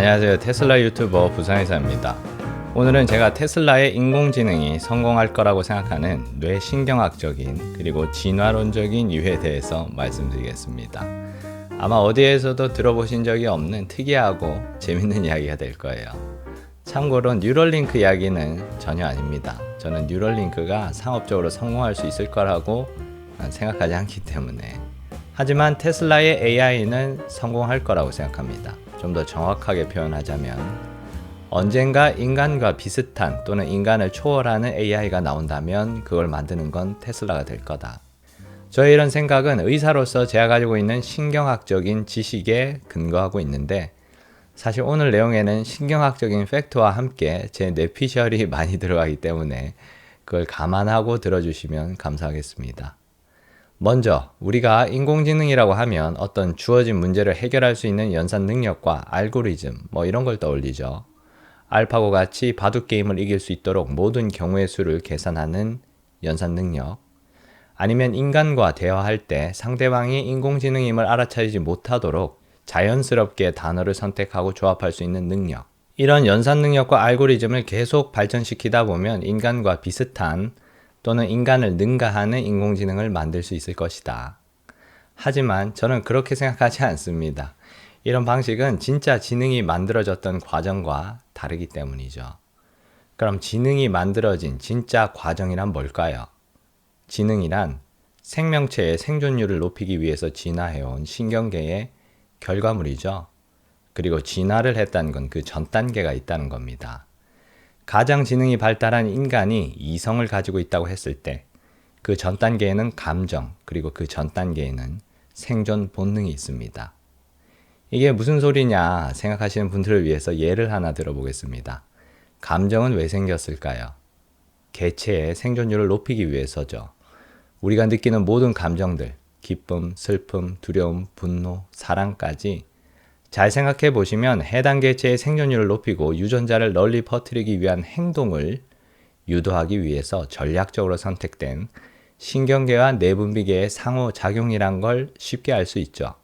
안녕하세요. 테슬라 유튜버 부산의사입니다. 오늘은 제가 테슬라의 인공지능이 성공할 거라고 생각하는 뇌신경학적인 그리고 진화론적인 이유에 대해서 말씀드리겠습니다. 아마 어디에서도 들어보신 적이 없는 특이하고 재밌는 이야기가 될 거예요. 참고로 뉴럴링크 이야기는 전혀 아닙니다. 저는 뉴럴링크가 상업적으로 성공할 수 있을 거라고 생각하지 않기 때문에. 하지만 테슬라의 AI는 성공할 거라고 생각합니다. 좀 더 정확하게 표현하자면 언젠가 인간과 비슷한 또는 인간을 초월하는 AI가 나온다면 그걸 만드는 건 테슬라가 될 거다. 저의 이런 생각은 의사로서 제가 가지고 있는 신경학적인 지식에 근거하고 있는데 사실 오늘 내용에는 신경학적인 팩트와 함께 제 뇌피셜이 많이 들어가기 때문에 그걸 감안하고 들어주시면 감사하겠습니다. 먼저 우리가 인공지능이라고 하면 어떤 주어진 문제를 해결할 수 있는 연산 능력과 알고리즘 뭐 이런 걸 떠올리죠. 알파고 같이 바둑 게임을 이길 수 있도록 모든 경우의 수를 계산하는 연산 능력. 아니면 인간과 대화할 때 상대방이 인공지능임을 알아차리지 못하도록 자연스럽게 단어를 선택하고 조합할 수 있는 능력. 이런 연산 능력과 알고리즘을 계속 발전시키다 보면 인간과 비슷한 또는 인간을 능가하는 인공지능을 만들 수 있을 것이다. 하지만 저는 그렇게 생각하지 않습니다. 이런 방식은 진짜 지능이 만들어졌던 과정과 다르기 때문이죠. 그럼 지능이 만들어진 진짜 과정이란 뭘까요? 지능이란 생명체의 생존율을 높이기 위해서 진화해온 신경계의 결과물이죠. 그리고 진화를 했다는 건 그 전 단계가 있다는 겁니다. 가장 지능이 발달한 인간이 이성을 가지고 있다고 했을 때 그 전 단계에는 감정, 그리고 그 전 단계에는 생존 본능이 있습니다. 이게 무슨 소리냐 생각하시는 분들을 위해서 예를 하나 들어보겠습니다. 감정은 왜 생겼을까요? 개체의 생존율을 높이기 위해서죠. 우리가 느끼는 모든 감정들, 기쁨, 슬픔, 두려움, 분노, 사랑까지 잘 생각해 보시면 해당 개체의 생존율을 높이고 유전자를 널리 퍼뜨리기 위한 행동을 유도하기 위해서 전략적으로 선택된 신경계와 내분비계의 상호작용이란 걸 쉽게 알 수 있죠.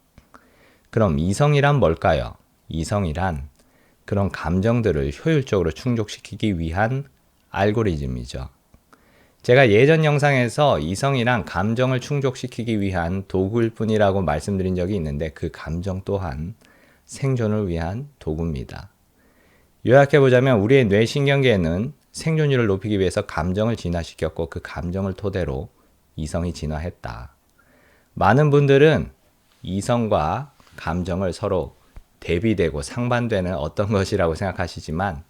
그럼 이성이란 뭘까요? 이성이란 그런 감정들을 효율적으로 충족시키기 위한 알고리즘이죠. 제가 예전 영상에서 이성이란 감정을 충족시키기 위한 도구일 뿐이라고 말씀드린 적이 있는데 그 감정 또한 생존을 위한 도구입니다. 요약해보자면 우리의 뇌신경계에는 생존율을 높이기 위해서 감정을 진화시켰고 그 감정을 토대로 이성이 진화했다. 많은 분들은 이성과 감정을 서로 대비되고 상반되는 어떤 것이라고 생각하시지만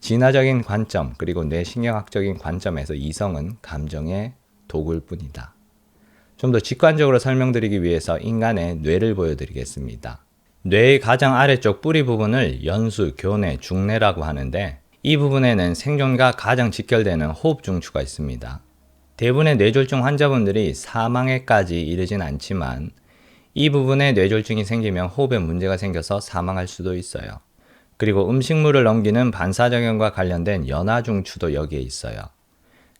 진화적인 관점 그리고 뇌신경학적인 관점에서 이성은 감정의 도구일 뿐이다. 좀 더 직관적으로 설명드리기 위해서 인간의 뇌를 보여드리겠습니다. 뇌의 가장 아래쪽 뿌리 부분을 연수, 교내, 중내라고 하는데 이 부분에는 생존과 가장 직결되는 호흡 중추가 있습니다. 대부분의 뇌졸중 환자분들이 사망에까지 이르진 않지만 이 부분에 뇌졸중이 생기면 호흡에 문제가 생겨서 사망할 수도 있어요. 그리고 음식물을 넘기는 반사작용과 관련된 연화중추도 여기에 있어요.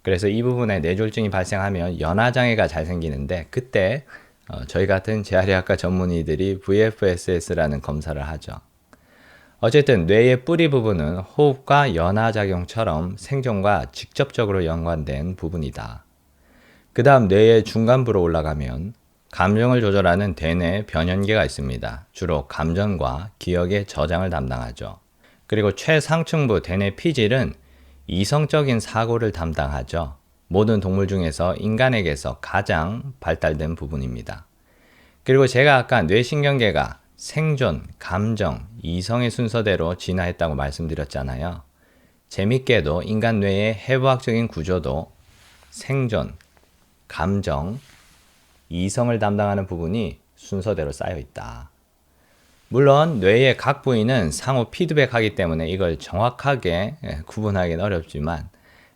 그래서 이 부분에 뇌졸중이 발생하면 연화장애가 잘 생기는데 그때 어, 저희 같은 재활의학과 전문의들이 VFSS라는 검사를 하죠. 어쨌든 뇌의 뿌리 부분은 호흡과 연화작용처럼 생존과 직접적으로 연관된 부분이다. 그 다음 뇌의 중간부로 올라가면 감정을 조절하는 대뇌 변연계가 있습니다. 주로 감정과 기억의 저장을 담당하죠. 그리고 최상층부 대뇌 피질은 이성적인 사고를 담당하죠. 모든 동물 중에서 인간에게서 가장 발달된 부분입니다. 그리고 제가 아까 뇌신경계가 생존, 감정, 이성의 순서대로 진화했다고 말씀드렸잖아요. 재밌게도 인간 뇌의 해부학적인 구조도 생존, 감정, 이성을 담당하는 부분이 순서대로 쌓여 있다. 물론 뇌의 각 부위는 상호 피드백하기 때문에 이걸 정확하게 예, 구분하기는 어렵지만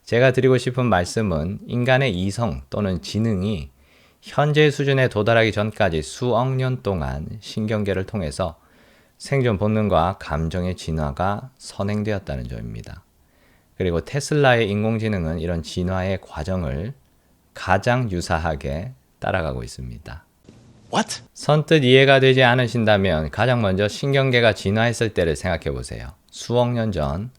제가 드리고 싶은 말씀은 인간의 이성 또는 지능이 현재 수준에 도달하기 전까지 수억 년 동안 신경계를 통해서 생존 본능과 감정의 진화가 선행되었다는 점입니다. 그리고 테슬라의 인공지능은 이런 진화의 과정을 가장 유사하게 따라가고 있습니다. What? 선뜻 이해가 되지 않으신다면 가장 먼저 신경계가 진화했을 때를 생각해 보세요. 수억 년 전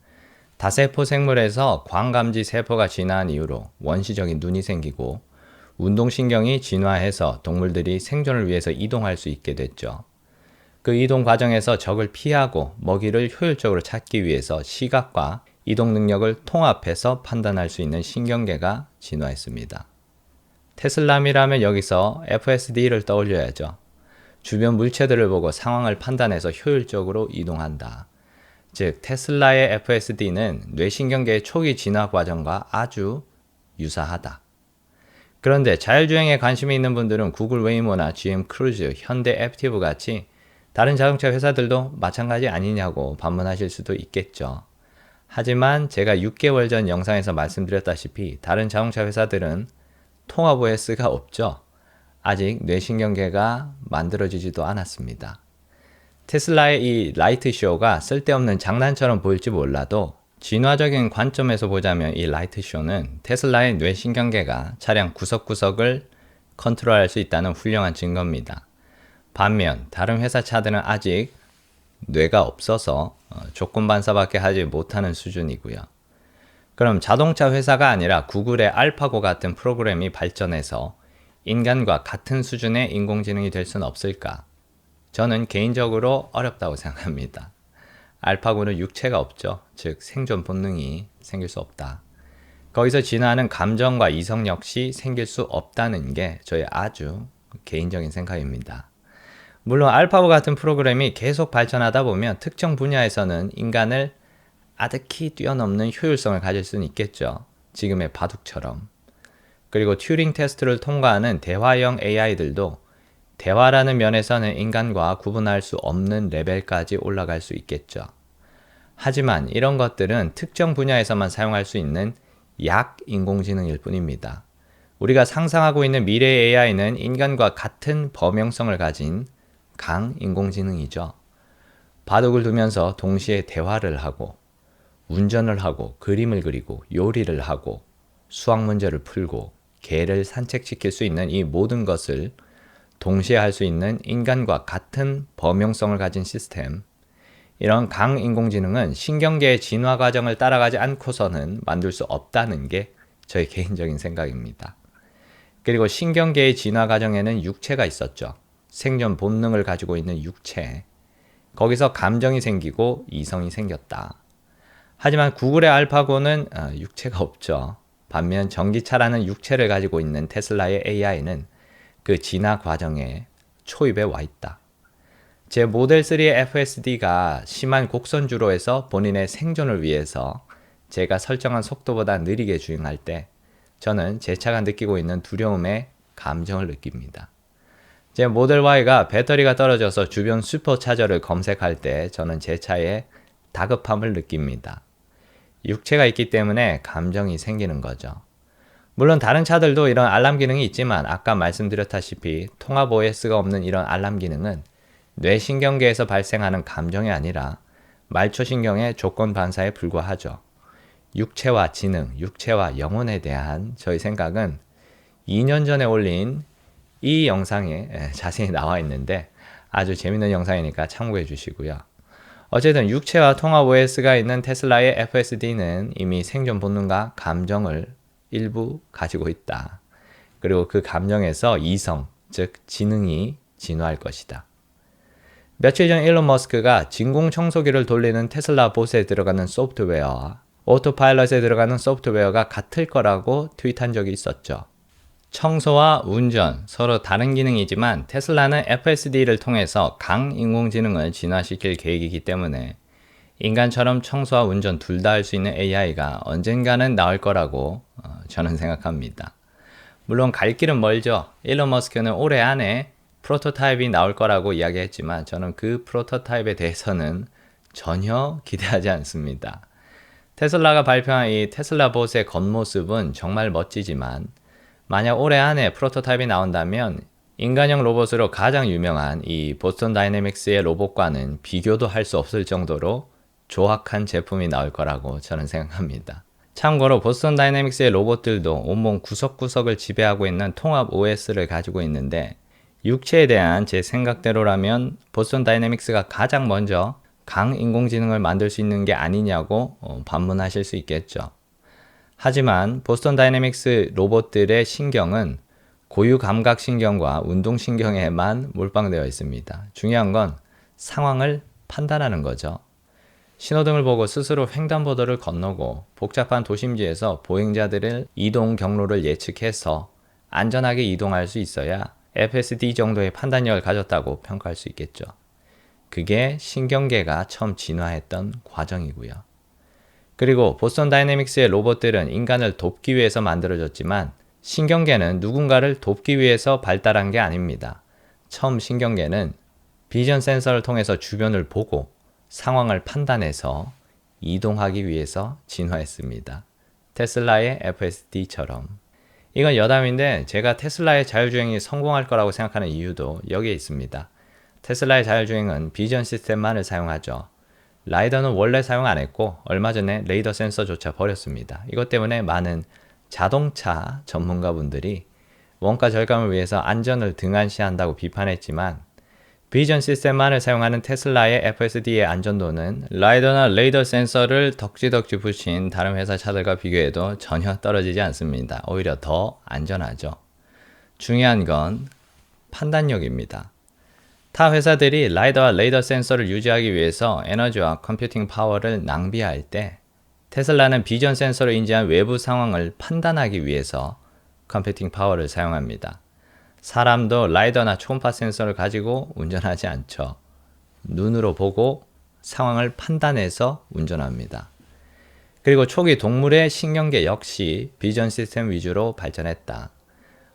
다세포 생물에서 광감지 세포가 진화한 이후로 원시적인 눈이 생기고 운동신경이 진화해서 동물들이 생존을 위해서 이동할 수 있게 됐죠. 그 이동 과정에서 적을 피하고 먹이를 효율적으로 찾기 위해서 시각과 이동 능력을 통합해서 판단할 수 있는 신경계가 진화했습니다. 테슬람이라면 여기서 FSD를 떠올려야죠. 주변 물체들을 보고 상황을 판단해서 효율적으로 이동한다. 즉, 테슬라의 FSD는 뇌신경계의 초기 진화 과정과 아주 유사하다. 그런데 자율주행에 관심이 있는 분들은 구글 웨이모나 GM 크루즈, 현대 애프티브 같이 다른 자동차 회사들도 마찬가지 아니냐고 반문하실 수도 있겠죠. 하지만 제가 6개월 전 영상에서 말씀드렸다시피 다른 자동차 회사들은 통합 OS가 없죠. 아직 뇌신경계가 만들어지지도 않았습니다. 테슬라의 이 라이트 쇼가 쓸데없는 장난처럼 보일지 몰라도 진화적인 관점에서 보자면 이 라이트 쇼는 테슬라의 뇌신경계가 차량 구석구석을 컨트롤할 수 있다는 훌륭한 증거입니다. 반면 다른 회사 차들은 아직 뇌가 없어서 어, 조건 반사밖에 하지 못하는 수준이고요. 그럼 자동차 회사가 아니라 구글의 알파고 같은 프로그램이 발전해서 인간과 같은 수준의 인공지능이 될 수는 없을까? 저는 개인적으로 어렵다고 생각합니다. 알파고는 육체가 없죠. 즉 생존 본능이 생길 수 없다. 거기서 진화하는 감정과 이성 역시 생길 수 없다는 게 저의 아주 개인적인 생각입니다. 물론 알파고 같은 프로그램이 계속 발전하다 보면 특정 분야에서는 인간을 아득히 뛰어넘는 효율성을 가질 수는 있겠죠. 지금의 바둑처럼. 그리고 튜링 테스트를 통과하는 대화형 AI들도 대화라는 면에서는 인간과 구분할 수 없는 레벨까지 올라갈 수 있겠죠. 하지만 이런 것들은 특정 분야에서만 사용할 수 있는 약 인공지능일 뿐입니다. 우리가 상상하고 있는 미래의 AI는 인간과 같은 범용성을 가진 강 인공지능이죠. 바둑을 두면서 동시에 대화를 하고 운전을 하고 그림을 그리고 요리를 하고 수학 문제를 풀고 개를 산책시킬 수 있는 이 모든 것을 동시에 할 수 있는 인간과 같은 범용성을 가진 시스템. 이런 강인공지능은 신경계의 진화 과정을 따라가지 않고서는 만들 수 없다는 게 저의 개인적인 생각입니다. 그리고 신경계의 진화 과정에는 육체가 있었죠. 생존 본능을 가지고 있는 육체. 거기서 감정이 생기고 이성이 생겼다. 하지만 구글의 알파고는 어, 육체가 없죠. 반면 전기차라는 육체를 가지고 있는 테슬라의 AI는 그 진화 과정에 초입에 와 있다. 제 모델 3의 FSD가 심한 곡선주로에서 본인의 생존을 위해서 제가 설정한 속도보다 느리게 주행할 때 저는 제 차가 느끼고 있는 두려움의 감정을 느낍니다. 제 모델 Y가 배터리가 떨어져서 주변 슈퍼차저를 검색할 때 저는 제 차에 다급함을 느낍니다. 육체가 있기 때문에 감정이 생기는 거죠. 물론 다른 차들도 이런 알람 기능이 있지만 아까 말씀드렸다시피 통합 OS가 없는 이런 알람 기능은 뇌신경계에서 발생하는 감정이 아니라 말초신경의 조건 반사에 불과하죠. 육체와 지능, 육체와 영혼에 대한 저희 생각은 2년 전에 올린 이 영상에 자세히 나와 있는데 아주 재밌는 영상이니까 참고해 주시고요. 어쨌든 육체와 통합 OS가 있는 테슬라의 FSD는 이미 생존 본능과 감정을 일부 가지고 있다. 그리고 그 감정에서 이성, 즉 지능이 진화할 것이다. 며칠 전 일론 머스크가 진공 청소기를 돌리는 테슬라 보스에 들어가는 소프트웨어와 오토파일럿에 들어가는 소프트웨어가 같을 거라고 트윗한 적이 있었죠. 청소와 운전 서로 다른 기능이지만 테슬라는 FSD를 통해서 강 인공지능을 진화시킬 계획이기 때문에 인간처럼 청소와 운전 둘 다 할 수 있는 AI가 언젠가는 나올 거라고 어, 저는 생각합니다. 물론 갈 길은 멀죠. 일론 머스크는 올해 안에 프로토타입이 나올 거라고 이야기했지만 저는 그 프로토타입에 대해서는 전혀 기대하지 않습니다. 테슬라가 발표한 이 테슬라 보스의 겉모습은 정말 멋지지만 만약 올해 안에 프로토타입이 나온다면 인간형 로봇으로 가장 유명한 이 보스턴 다이내믹스의 로봇과는 비교도 할 수 없을 정도로 조악한 제품이 나올 거라고 저는 생각합니다. 참고로 보스턴 다이내믹스의 로봇들도 온몸 구석구석을 지배하고 있는 통합 OS를 가지고 있는데 육체에 대한 제 생각대로라면 보스턴 다이내믹스가 가장 먼저 강 인공지능을 만들 수 있는 게 아니냐고 어, 반문하실 수 있겠죠. 하지만 보스턴 다이내믹스 로봇들의 신경은 고유 감각 신경과 운동 신경에만 몰빵되어 있습니다. 중요한 건 상황을 판단하는 거죠. 신호등을 보고 스스로 횡단보도를 건너고 복잡한 도심지에서 보행자들의 이동 경로를 예측해서 안전하게 이동할 수 있어야 FSD 정도의 판단력을 가졌다고 평가할 수 있겠죠. 그게 신경계가 처음 진화했던 과정이고요. 그리고 보스턴 다이내믹스의 로봇들은 인간을 돕기 위해서 만들어졌지만 신경계는 누군가를 돕기 위해서 발달한 게 아닙니다. 처음 신경계는 비전 센서를 통해서 주변을 보고 상황을 판단해서 이동하기 위해서 진화했습니다. 테슬라의 FSD처럼. 이건 여담인데 제가 테슬라의 자율주행이 성공할 거라고 생각하는 이유도 여기에 있습니다. 테슬라의 자율주행은 비전 시스템만을 사용하죠. 라이더는 원래 사용 안 했고 얼마 전에 레이더 센서조차 버렸습니다. 이것 때문에 많은 자동차 전문가분들이 원가 절감을 위해서 안전을 등한시한다고 비판했지만 비전 시스템만을 사용하는 테슬라의 FSD의 안전도는 라이더나 레이더 센서를 덕지덕지 붙인 다른 회사 차들과 비교해도 전혀 떨어지지 않습니다. 오히려 더 안전하죠. 중요한 건 판단력입니다. 타 회사들이 라이더와 레이더 센서를 유지하기 위해서 에너지와 컴퓨팅 파워를 낭비할 때 테슬라는 비전 센서로 인지한 외부 상황을 판단하기 위해서 컴퓨팅 파워를 사용합니다. 사람도 라이더나 초음파 센서를 가지고 운전하지 않죠. 눈으로 보고 상황을 판단해서 운전합니다. 그리고 초기 동물의 신경계 역시 비전 시스템 위주로 발전했다.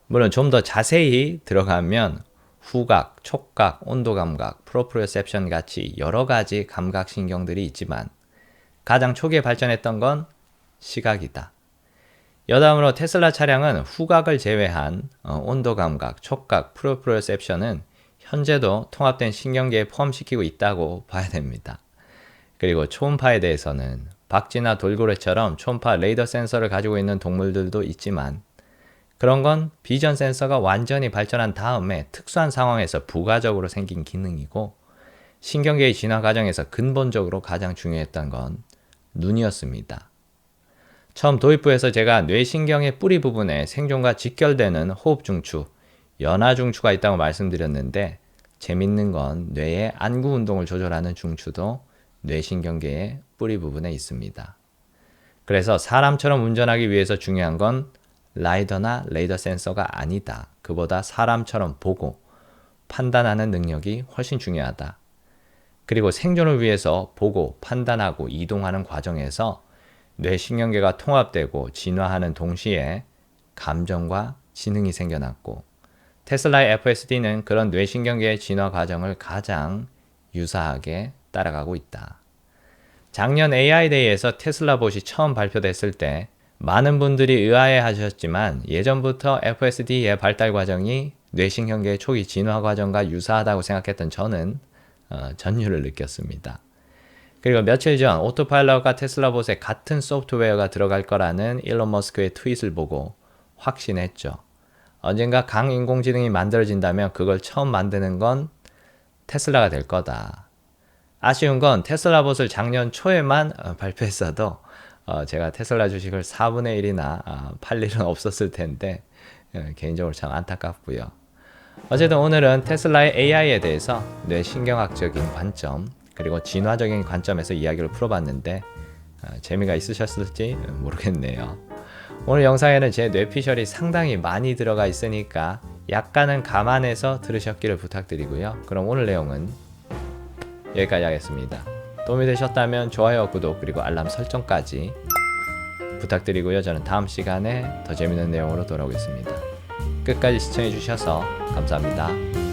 물론 좀 더 자세히 들어가면 후각, 촉각, 온도 감각, 프로프리셉션 같이 여러 가지 감각 신경들이 있지만 가장 초기에 발전했던 건 시각이다. 여담으로 테슬라 차량은 후각을 제외한 어, 온도 감각, 촉각, 프로프로셉션은 현재도 통합된 신경계에 포함시키고 있다고 봐야 됩니다. 그리고 초음파에 대해서는 박쥐나 돌고래처럼 초음파 레이더 센서를 가지고 있는 동물들도 있지만 그런 건 비전 센서가 완전히 발전한 다음에 특수한 상황에서 부가적으로 생긴 기능이고 신경계의 진화 과정에서 근본적으로 가장 중요했던 건 눈이었습니다. 처음 도입부에서 제가 뇌신경의 뿌리 부분에 생존과 직결되는 호흡 중추, 연화 중추가 있다고 말씀드렸는데 재밌는 건 뇌의 안구 운동을 조절하는 중추도 뇌신경계의 뿌리 부분에 있습니다. 그래서 사람처럼 운전하기 위해서 중요한 건 라이더나 레이더 센서가 아니다. 그보다 사람처럼 보고 판단하는 능력이 훨씬 중요하다. 그리고 생존을 위해서 보고 판단하고 이동하는 과정에서 뇌신경계가 통합되고 진화하는 동시에 감정과 지능이 생겨났고 테슬라의 FSD는 그런 뇌신경계의 진화 과정을 가장 유사하게 따라가고 있다. 작년 AI 데이에서 테슬라 봇이 처음 발표됐을 때 많은 분들이 의아해 하셨지만 예전부터 FSD의 발달 과정이 뇌신경계의 초기 진화 과정과 유사하다고 생각했던 저는 어, 전율을 느꼈습니다. 그리고 며칠 전 오토파일럿과 테슬라봇에 같은 소프트웨어가 들어갈 거라는 일론 머스크의 트윗을 보고 확신했죠. 언젠가 강인공지능이 만들어진다면 그걸 처음 만드는 건 테슬라가 될 거다. 아쉬운 건 테슬라봇을 작년 초에만 어, 발표했어도 어, 제가 테슬라 주식을 4분의 1이나 어, 팔 일은 없었을 텐데 개인적으로 참 안타깝고요. 어쨌든 오늘은 테슬라의 AI에 대해서 뇌신경학적인 관점 그리고 진화적인 관점에서 이야기를 풀어봤는데 어, 재미가 있으셨을지 모르겠네요. 오늘 영상에는 제 뇌피셜이 상당히 많이 들어가 있으니까 약간은 감안해서 들으셨기를 부탁드리고요. 그럼 오늘 내용은 여기까지 하겠습니다. 도움이 되셨다면 좋아요, 구독 그리고 알람 설정까지 부탁드리고요. 저는 다음 시간에 더 재밌는 내용으로 돌아오겠습니다. 끝까지 시청해 주셔서 감사합니다.